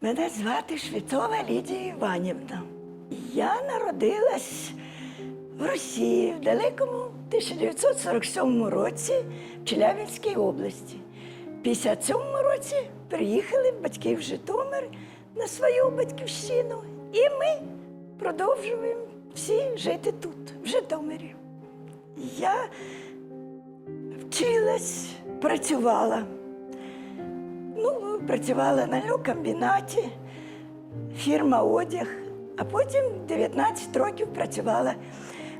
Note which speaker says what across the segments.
Speaker 1: Мене звати Швецова Лідія Іванівна. Я народилась в Росії в далекому 1947 році в Челябинській області. В 57 році приїхали батьки в Житомир на свою батьківщину, і ми продовжуємо всі жити тут, в Житомирі. Я вчилась, працювала. Ну, працювала на льокомбінаті, фірма одяг, а потім 19 років працювала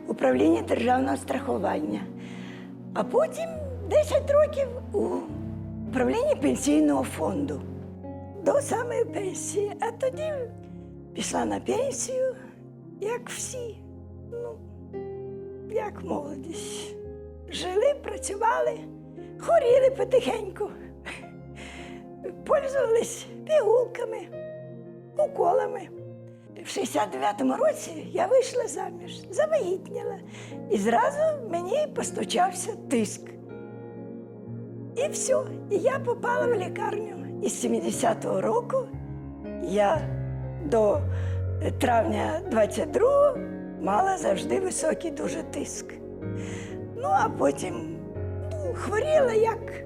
Speaker 1: в управлінні державного страхування, а потім 10 років у управлінні пенсійного фонду до самої пенсії. А тоді пішла на пенсію, як всі, ну, як молодість. Жили, працювали, хворіли потихеньку пользувались пігулками, уколами. В 69-му році я вийшла заміж, завагітніла. І зразу мені постучався тиск. І все. І я попала в лікарню. І з 70-го року я до травня 22-го мала завжди високий дуже тиск. Ну, а потім ну, хворіла як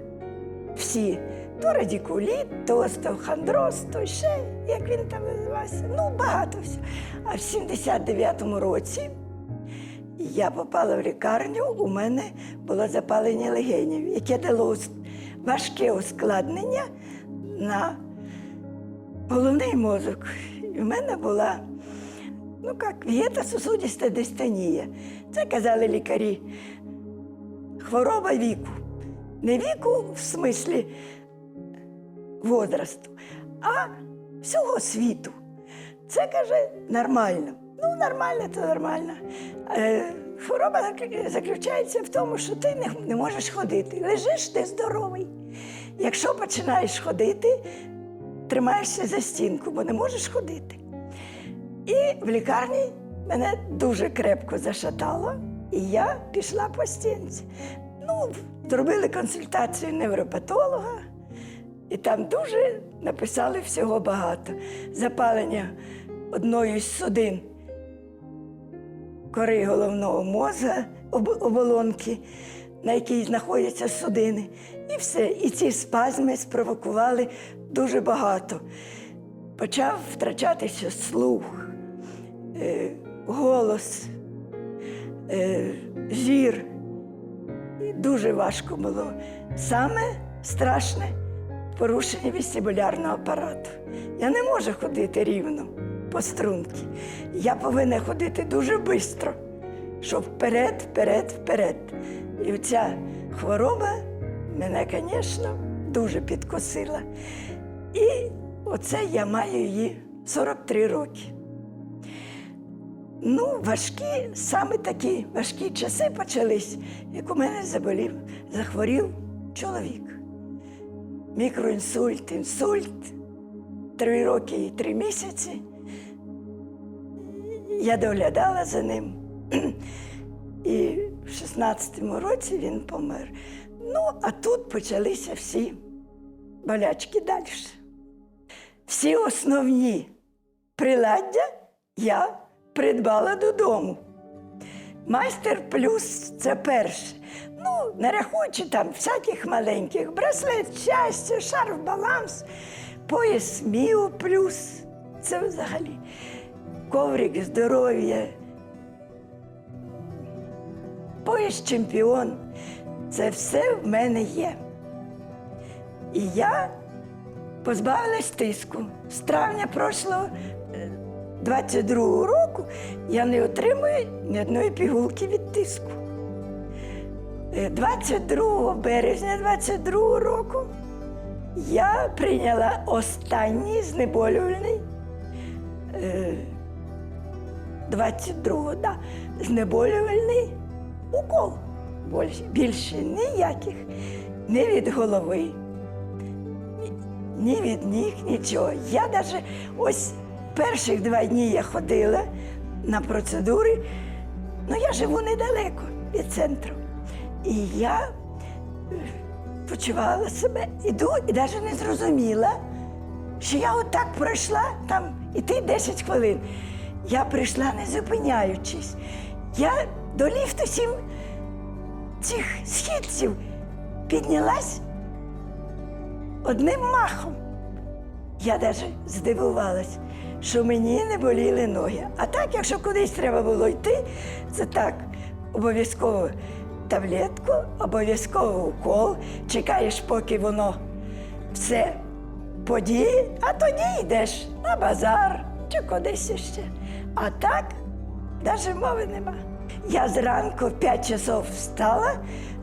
Speaker 1: всі. То радикуліт, то остеохондроз, то ще, як він там називався. Ну, багато всього. А в 79-му році я попала в лікарню, у мене було запалення легенів, яке дало важке ускладнення на головний мозок. І в мене була, ну як, в'єтососудиста дистонія. Це казали лікарі. Хвороба віку. Не віку в смислі возрасту, а всього світу. Це каже нормально. Ну, нормально, це нормально. Е, хвороба заключається в тому, що ти не, не можеш ходити. Лежиш, ти здоровий. Якщо починаєш ходити, тримаєшся за стінку, бо не можеш ходити. І в лікарні мене дуже крепко зашатало, і я пішла по стінці. Ну, зробили консультацію невропатолога, і там дуже написали всього багато. Запалення одної з судин кори головного мозга, оболонки, на якій знаходяться судини. І все. І ці спазми спровокували дуже багато. Почав втрачатися слух, е, голос, е, зір. Дуже важко було. Саме страшне порушення вестибулярного апарату. Я не можу ходити рівно по струнці. Я повинна ходити дуже швидко, щоб вперед, вперед, вперед. І ця хвороба мене, звісно, дуже підкосила. І оце я маю її 43 роки. Ну, важкі, саме такі важкі часи почались, як у мене заболів, захворів чоловік. Мікроінсульт, інсульт, три роки і три місяці. Я доглядала за ним. І в 16-му році він помер. Ну, а тут почалися всі болячки далі. Всі основні приладдя я придбала додому. Майстер плюс це перше. Ну, не рахуючи там всяких маленьких браслет, щастя, шарф, баланс, пояс Міо плюс. Це взагалі коврик здоров'я, пояс чемпіон. Це все в мене є. І я позбавилась тиску. З травня прошлого е, 22-го року я не отримую ні одної пігулки від тиску. Е, 22 березня 22 року я прийняла останній знеболювальний е, 22 да, знеболювальний укол. Більше, більше ніяких, ні від голови, ні від ніг, нічого. Я навіть ось перших два дні я ходила на процедури, ну я живу недалеко від центру. І я е, почувала себе, іду і навіть не зрозуміла, що я отак пройшла там іти 10 хвилин. Я прийшла не зупиняючись. Я до ліфту сім цих східців піднялась одним махом. Я навіть здивувалась, що мені не боліли ноги. А так, якщо кудись треба було йти, це так, обов'язково таблетку, обов'язково укол, чекаєш, поки воно все подіє, а тоді йдеш на базар чи кудись ще. А так навіть мови нема. Я зранку в 5 часов встала,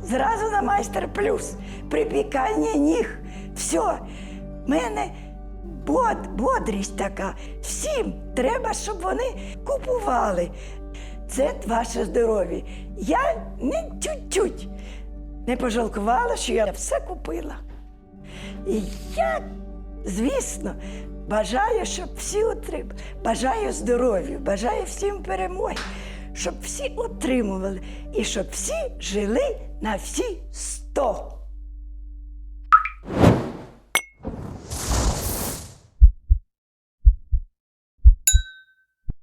Speaker 1: зразу на майстер плюс. Припікання ніг. Все. В мене бодрість така. Всім треба, щоб вони купували. Це ваше здоров'я. Я не чуть-чуть не пожалкувала, що я все купила. І я, звісно, бажаю, щоб всі отримали. Бажаю здоров'я, бажаю всім перемоги, щоб всі отримували і щоб всі жили на всі сто.